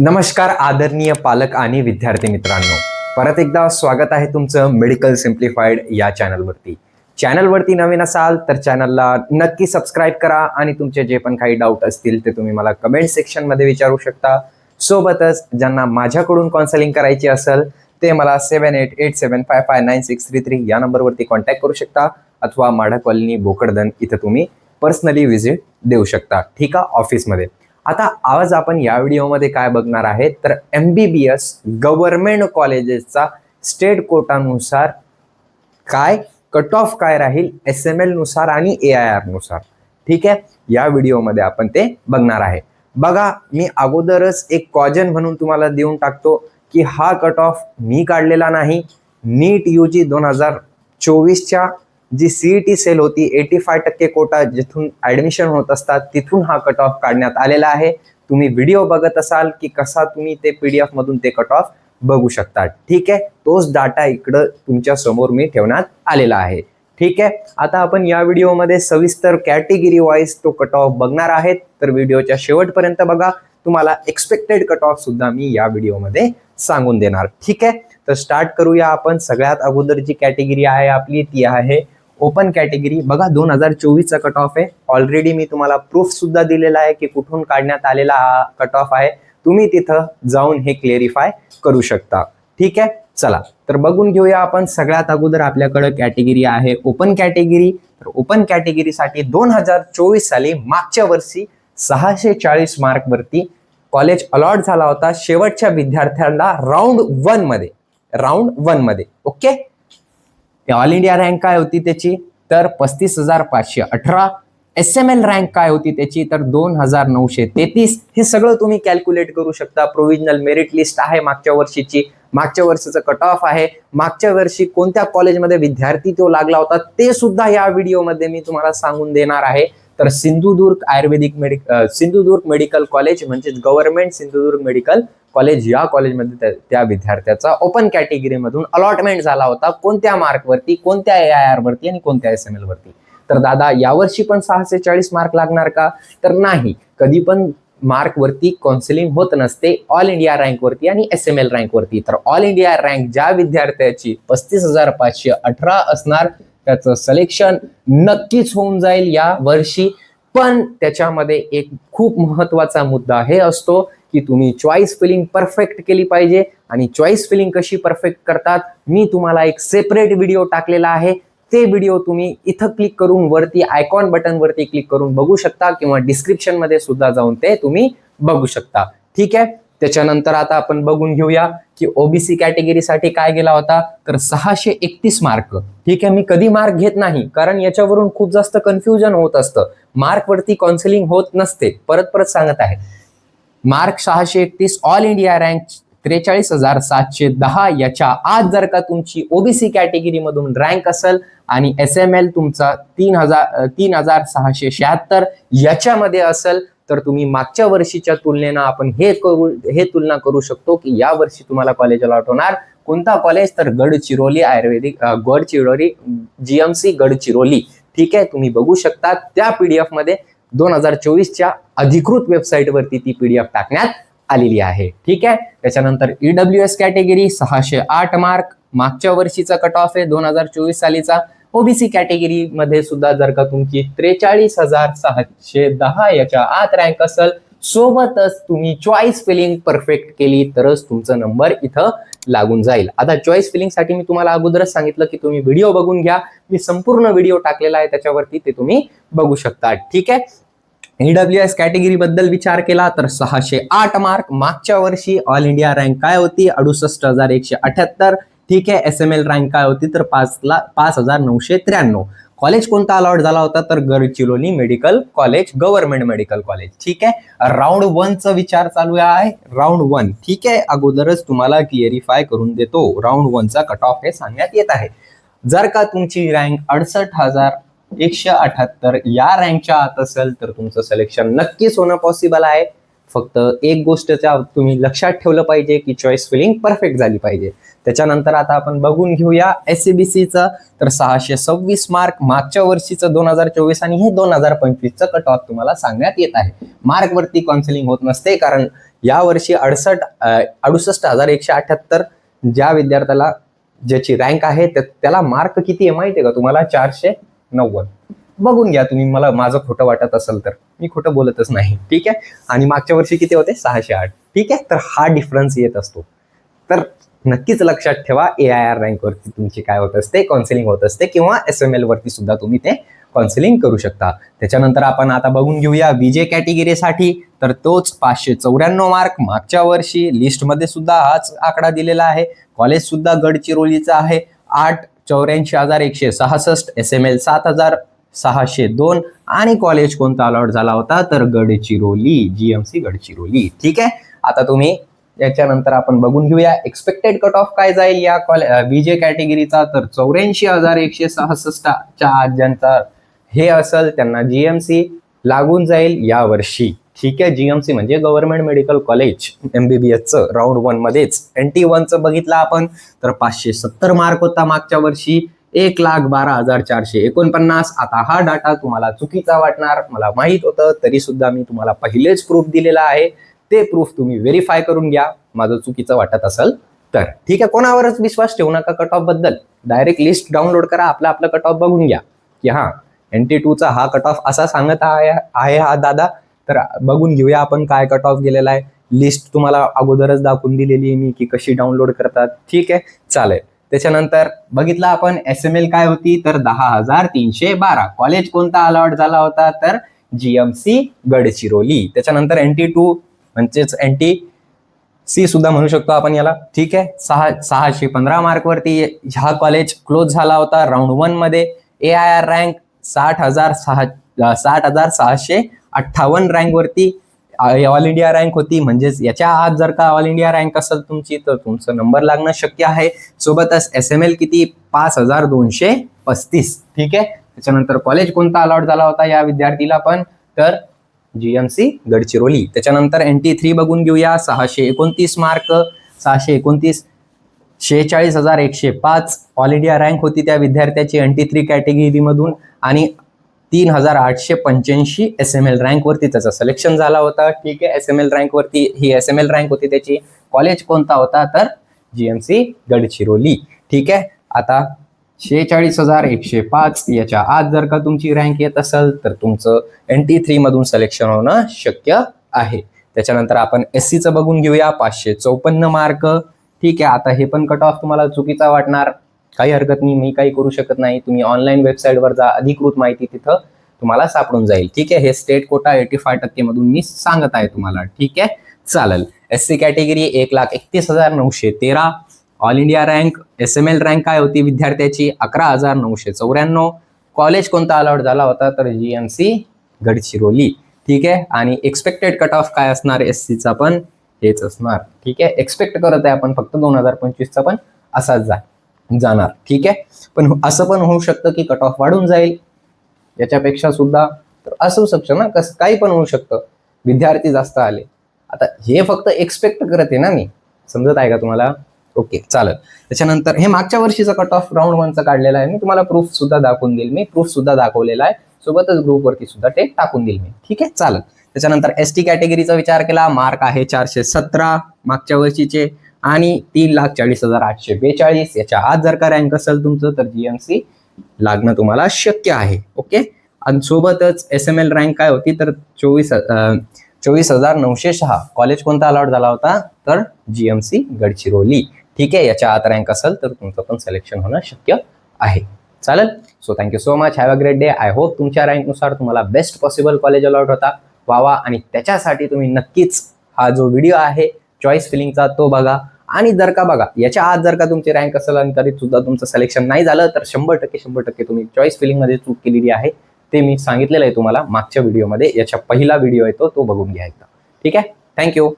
नमस्कार आदरणीय पालक आणि विद्यार्थी मित्रांनो. परत एकदा स्वागत आहे तुमचं मेडिकल सिम्प्लिफाईड या चॅनलवरती चॅनलवरती नवीन असाल तर चॅनलला नक्की सबस्क्राईब करा आणि तुमचे जे पण काही डाऊट असतील ते तुम्ही मला कमेंट सेक्शनमध्ये विचारू शकता. सोबतच ज्यांना माझ्याकडून कॉन्सलिंग करायची असेल ते मला seven eight eight seven five five nine six three three या नंबरवरती कॉन्टॅक्ट करू शकता अथवा माढा कॉलनी बोकडदन इथं तुम्ही पर्सनली व्हिजिट देऊ शकता. ठीक आहे? ऑफिसमध्ये आता आज आपण या व्हिडिओमध्ये काय बघणार आहे तर M B B S government कॉलेजेसचा state कोटानुसार काय कट ऑफ काय राहील एस एम एलनुसार आणि ए आय आरनुसार ठीक आहे? या व्हिडिओमध्ये आपण ते बघणार आहे. बघा मी अगोदरच एक कॉजन म्हणून तुम्हाला देऊन टाकतो की हा कट ऑफ मी काढलेला नाही. नीट यू जी दोन हजार चोवीसच्या जी सीईटी सेल होती एटी फाय टक्के कोटा जिथून ऍडमिशन होत असतात तिथून हा कट ऑफ काढण्यात आलेला आहे. तुम्ही व्हिडिओ बघत असाल की कसा तुम्ही ते पीडीएफ मधून ते कट ऑफ बघू शकता ठीक आहे? तोच डाटा इकडं तुमच्यासमोर मी ठेवण्यात आलेला आहे. ठीक आहे? आता आपण या व्हिडिओमध्ये सविस्तर कॅटेगरी वाईज तो कट ऑफ बघणार आहेत. तर व्हिडिओच्या शेवटपर्यंत बघा. तुम्हाला एक्सपेक्टेड कट ऑफ सुद्धा मी या व्हिडिओमध्ये सांगून देणार. ठीक आहे? तर स्टार्ट करूया आपण. सगळ्यात अगोदर जी कॅटेगरी आहे आपली ती आहे ओपन कॅटेगरी. बघा दोन हजार चोवीसचा कट ऑफ आहे. ऑलरेडी मी तुम्हाला प्रूफ सुद्धा दिलेला आहे की कुठून काढण्यात आलेला हा कट ऑफ आहे. तुम्ही तिथं जाऊन हे क्लेरिफाय करू शकता. ठीक आहे? चला तर बघून घेऊया आपण. सगळ्यात अगोदर आपल्याकडं कॅटेगरी आहे ओपन कॅटेगरी तर ओपन कॅटेगरीसाठी दोन हजार चोवीस साली मागच्या वर्षी सहाशे चाळीस मार्कवरती कॉलेज अलॉट झाला होता. शेवटच्या विद्यार्थ्यांना राऊंड वनमध्ये. राऊंड वनमध्ये. ओके ऑल इंडिया रँक काय होती त्याची? तर पस्तीस हजार पाचशे अठरा. एस एम एल रँक काय होती त्याची? तर दोन हजार नऊशे तेहतीस. हे सगळं तुम्ही कॅल्क्युलेट करू शकता. प्रोव्हिजनल मेरिट लिस्ट आहे मागच्या वर्षीची. मागच्या वर्षीचं कट ऑफ आहे. मागच्या वर्षी कोणत्या कॉलेजमध्ये विद्यार्थी तो लागला होता ते सुद्धा या व्हिडिओमध्ये मी तुम्हाला सांगून देणार आहे. तर Sindhudurg ayurvedic medic Sindhudurg medical college म्हणजेच गव्हर्नमेंट सिंधुदुर्ग मेडिकल कॉलेज या कॉलेजमध्ये त्या- त्या विद्यार्थ्याचा ओपन कॅटेगरीमधून अलॉटमेंट झाला होता कोणत्या मार्कवरती कोणत्या ए आय आर वरती आणि कोणत्या एस एम एल वरती. तर दादा यावर्षी पण सहाशे चाळीस मार्क लागणार का? तर नाही. कधी पण मार्कवरती काउन्सिलिंग होत नसते. ऑल इंडिया रँकवरती आणि एस एम एल रँकवरती तर ऑल इंडिया रँक ज्या विद्यार्थ्याची पस्तीस हजार पाचशे अठरा असणार त्याचं सिलेक्शन नक्कीच होऊन जाईल या वर्षी. पण त्याच्यामध्ये एक खूप महत्त्वाचा मुद्दा हे असतो की तुम्ही चॉईस फिलिंग परफेक्ट केली पाहिजे. आणि चॉईस फिलिंग कशी परफेक्ट करतात मी तुम्हाला एक सेपरेट व्हिडिओ टाकलेला आहे. ते व्हिडिओ तुम्ही इथं क्लिक करून वरती आयकॉन बटन वरती क्लिक करून बघू शकता किंवा डिस्क्रिप्शनमध्ये सुद्धा जाऊन ते तुम्ही बघू शकता. ठीक आहे? त्याच्यानंतर आता आपण बघून घेऊया की ओबीसी कॅटेगरीसाठी काय गेला होता. तर सहाशे एकतीस मार्क ठीक आहे? मी कधी मार्क घेत नाही. कारण याच्यावरून खूप जास्त कन्फ्युजन होत असतं. मार्कवरती काउन्सिलिंग होत नसते. परत परत सांगत आहे. मार्क सहाशे एकतीस ऑल इंडिया रँक त्रेचाळीस हजार सातशे दहा याच्या आज जर का तुमची ओबीसी कॅटेगरीमधून रँक असेल आणि एस एम एल तुमचा तीन हजार तीन हजार सहाशे शहात्तर याच्यामध्ये असेल तर तुम्ही मागच्या वर्षीच्या तुलनेनं आपण हे करू हे तुलना करू शकतो की या वर्षी तुम्हाला कॉलेजला आठवणार. कोणता कॉलेज? तर गडचिरोली आयुर्वेदिक गडचिरोली जीएमसी गडचिरोली ठीक आहे तुम्ही बघू शकता त्या पीडीएफमध्ये दोन हजार चोवीसच्या अधिकृत वेबसाईटवरती ती पीडीएफ टाकण्यात आलेली आहे. ठीक आहे? त्याच्यानंतर ईडब्ल्यू एस कॅटेगरी सहाशे आठ मार्क मागच्या वर्षीचा कट ऑफ आहे दोन हजार चोवीस सालीचा. ओबीसी कॅटेगरी मध्ये सुद्धा जर का तुमची त्रेचाळीस हजार सहाशे दहा याच्या आत रँक असेल सोबतच तुम्ही चॉईस फिलिंग परफेक्ट केली तरच तुमचा नंबर इथं लागून जाईल. आता चॉईस फिलिंगसाठी मी तुम्हाला अगोदरच सांगितलं की तुम्ही व्हिडिओ बघून घ्या. मी संपूर्ण व्हिडिओ टाकलेला आहे त्याच्यावरती ते तुम्ही बघू शकता. ठीक आहे? ईडब्ल्यू एस कॅटेगरी बद्दल विचार केला तर सहाशे आठ मार्क. मागच्या वर्षी ऑल इंडिया रँक काय होती? अडुसष्ट हजार एकशे अठ्याहत्तर. ठीक आहे एस एम एल रँक काय होती? तर पाच ला पाच हजार नऊशे त्र्याण्णव. कॉलेज कोणता अलॉट झाला होता? तर Gadchiroli medical college government medical college ठीक आहे राऊंड वनचा विचार चालू आहे. राऊंड वन ठीक आहे अगोदरच तुम्हाला क्लिअरिफाय करून देतो. राऊंड वनचा कट ऑफ हे सांगण्यात येत आहे. जर का तुमची रँक अडसष्ट हजार एकशे अठ्याहत्तर. या रँकच्या आत असेल तर तुमचं सिलेक्शन नक्कीच होणं पॉसिबल आहे. फक्त एक गोष्ट त्या तुम्ही लक्षात ठेवलं पाहिजे की चॉईस फिलिंग परफेक्ट झाली पाहिजे. त्याच्यानंतर आता आपण बघून घेऊया एस सी बी सीचं तर सहाशे सव्वीस मार्क मागच्या वर्षीचं दोन हजार चोवीस आणि हे दोन हजार पंचवीसचं कट ऑफ तुम्हाला सांगण्यात येत आहे. मार्कवरती काउन्सिलिंग होत नसते कारण यावर्षी अडसष्ट अडुसष्ट हजार एकशे अठ्याहत्तर ज्या विद्यार्थ्याला ज्याची रँक आहे त्याला मार्क किती आहे माहिती आहे का? तुम्हाला चारशे नव्वद. बघून घ्या तुम्ही मला माझं खोटं वाटत असेल तर. मी खोटं बोलतच नाही. ठीक आहे? आणि मागच्या वर्षी किती होते? सहाशे आठ. ठीक आहे? तर हा डिफरन्स येत असतो. तर नक्कीच लक्षात ठेवा ए आय आर रँकवरती तुमची काय होत असते? काउन्सिलिंग होत असते किंवा एस एम एलवरती सुद्धा तुम्ही ते काउन्सिलिंग करू शकता. त्याच्यानंतर आपण आता बघून घेऊया विजय कॅटेगरीसाठी तर तोच पाचशे चौऱ्याण्णव मार्क मागच्या वर्षी लिस्टमध्ये सुद्धा हाच आकडा दिलेला आहे. कॉलेज सुद्धा गडचिरोलीचा आहे. आठ चौऱ्याऐंशी हजार एकशे सहासष्ट एस एम एल सात हजार सहाशे दोन आणि कॉलेज कोणता अलॉट झाला होता? तर गडचिरोली जीएमसी गडचिरोली. ठीक आहे? आता तुम्ही याच्यानंतर आपण बघून घेऊया. एक्सपेक्टेड कट ऑफ काय जाईल या कॉले विजय कॅटेगरीचा तर चौऱ्याऐंशी हजार एकशे सहासष्टच्या आज ज्यांचा हे असेल त्यांना जीएमसी लागून जाईल या वर्षी ठीक आहे जीएमसी म्हणजे गव्हर्नमेंट मेडिकल कॉलेज एमबीबीएसचं राऊंड वन मध्येच. एन टी वनचं बघितलं आपण तर पाचशे सत्तर मार्क होता मागच्या वर्षी. एक लाख बारा हजार चारशे एकोणपन्नास. आता हा डाटा तुम्हाला चुकीचा वाटणार मला माहीत होतं तरी सुद्धा मी तुम्हाला पहिलेच प्रूफ दिलेला आहे. ते प्रूफ तुम्ही व्हेरीफाय करून घ्या. माझं चुकीचं वाटत असेल तर. ठीक आहे कोणावरच विश्वास ठेवू नका कट ऑफबद्दल. डायरेक्ट लिस्ट डाउनलोड करा आपला आपलं कट ऑफ बघून घ्या. की हां एन टी टूचा हा कट ऑफ असा सांगत आहे आहे हा दादा. तर बघून घेऊया आपण काय कट ऑफ गेलेला आहे. लिस्ट तुम्हाला अगोदरच दाखवून दिलेली आहे मी की कशी डाउनलोड करतात. ठीक आहे चालेल. त्याच्यानंतर बघितलं आपण एस एम एल काय होती? तर दहा हजार तीनशे बारा. कॉलेज कोणता अलॉट झाला होता? तर जीएमसी गडचिरोली. त्याच्यानंतर एन टी टू म्हणजेच एन टी सी सुद्धा म्हणू शकतो आपण याला. ठीक आहे सहा सहाशे पंधरा मार्कवरती हा कॉलेज क्लोज झाला होता. राऊंड वनमध्ये ए आय आर रँक साठ हजार सहा साठ हजार सहाशे अठ्ठावन्न रँकवरती ऑल इंडिया रँक होती. म्हणजेच याच्या आत जर का ऑल इंडिया रँक असेल तुमची तर तुमचं नंबर लागणं शक्य आहे. सोबतच एस एम एल किती? पाच हजार दोनशे पस्तीस. ठीक आहे? त्याच्यानंतर कॉलेज कोणता अलॉट झाला होता या विद्यार्थीला पण? तर जीएमसी गडचिरोली. त्याच्यानंतर एन टी थ्री बघून घेऊया. सहाशे एकोणतीस मार्क सहाशे एकोणतीस. शेहेचाळीस हजार एकशे पाच ऑल इंडिया रँक होती त्या विद्यार्थ्याची एन टी थ्री कॅटेगरीमधून आणि तीन हजार आठशे पंच्याऐंशी एस एम एल रँकवरती त्याचं सिलेक्शन झाला होता. ठीक आहे एस एम एल रँकवरती ही एस एम एल रँक होती त्याची. कॉलेज कोणता होता? तर जी एम सी गडचिरोली. ठीक आहे आता शेहेचाळीस हजार एकशे पाच याच्या आत जर का तुमची रँक येत असेल तर तुमचं एन टी थ्रीमधून सिलेक्शन होणं शक्य आहे. त्याच्यानंतर आपण एस सीचं बघून घेऊया. पाचशे चौपन्न मार्क ठीक आहे आता हे पण कट ऑफ तुम्हाला चुकीचा वाटणार. काही हरकत नाही मी काही करू शकत नाही. तुम्ही ऑनलाईन वेबसाईटवर जा अधिकृत माहिती तिथं तुम्हाला सापडून जाईल. ठीक आहे हे स्टेट कोटा एटी फाय टक्के मधून मी सांगत आहे तुम्हाला. ठीक आहे चालेल. एस सी कॅटेगरी एक लाख एकतीस हजार नऊशे तेरा. All India rank S M L rank काय होती विद्यार्थ्याची? अकरा हजार नऊशे चौऱ्याण्णव. कॉलेज कोणता अलॉट झाला होता? तर जी एम सी गडचिरोली. ठीक आहे आणि एक्सपेक्टेड कट ऑफ काय असणार? एस सीचा पण. हेच असणार. ठीक आहे? एक्सपेक्ट करत आहे आपण फक्त दोन हजार पंचवीसचा पण असाच जा जाणार. ठीक आहे? पण असं पण होऊ शकतं की कट ऑफ वाढून जाईल. याच्यापेक्षा सुद्धा तर असू शकतं ना? कसं काही पण होऊ शकतं. विद्यार्थी जास्त आले. आता हे फक्त एक्सपेक्ट करत आहे ना मी. समजत आहे का तुम्हाला? ओके चालेल. त्याच्यानंतर हे मागच्या वर्षीचा कट ऑफ राऊंड वनचा काढलेला आहे. मी तुम्हाला प्रूफ सुद्धा दाखवून देईल. मी प्रूफ सुद्धा दाखवलेला आहे. सोबतच ग्रुपवरती सुद्धा ते टाकून देईल मी. ठीक आहे? चालेल. त्याच्यानंतर एस टी कॅटेगरीचा विचार केला. मार्क आहे चारशे सतरा मागच्या वर्षीचे आणि तीन लाख चाळीस हजार आठशे बेचाळीस. याच्या आत जर का रँक असेल तुमचं तर जीएमसी लागणं तुम्हाला शक्य आहे. ओके आणि सोबतच एस एम एल रँक काय होती? तर चोवीस चोवीस हजार नऊशे सहा. कॉलेज कोणता अलॉट झाला होता? तर जीएमसी गडचिरोली. ठीक आहे? याच्या आत रँक असेल तर तुमचं पण सिलेक्शन होणं शक्य आहे. चालेल? So thank you so much have a great day I hope तुमच्या रँकनुसार तुम्हाला बेस्ट पॉसिबल कॉलेज अलॉट होता. व्हावा आणि त्याच्यासाठी तुम्ही नक्कीच हा जो व्हिडिओ आहे चॉईस फिलिंगचा तो बघा. आणि जर का बघा याच्या आत जर का तुमची रँक असेल आणि तरी सुद्धा तुमचं सिलेक्शन नाही झालं तर शंभर टक्के शंभर टक्के तुम्ही चॉईस फिलिंगमध्ये चूक केलेली आहे. ते मी सांगितलेलं आहे तुम्हाला मागच्या व्हिडिओमध्ये याच्या पहिला व्हिडिओ येतो तो बघून घ्या एकदा. ठीक आहे? थँक्यू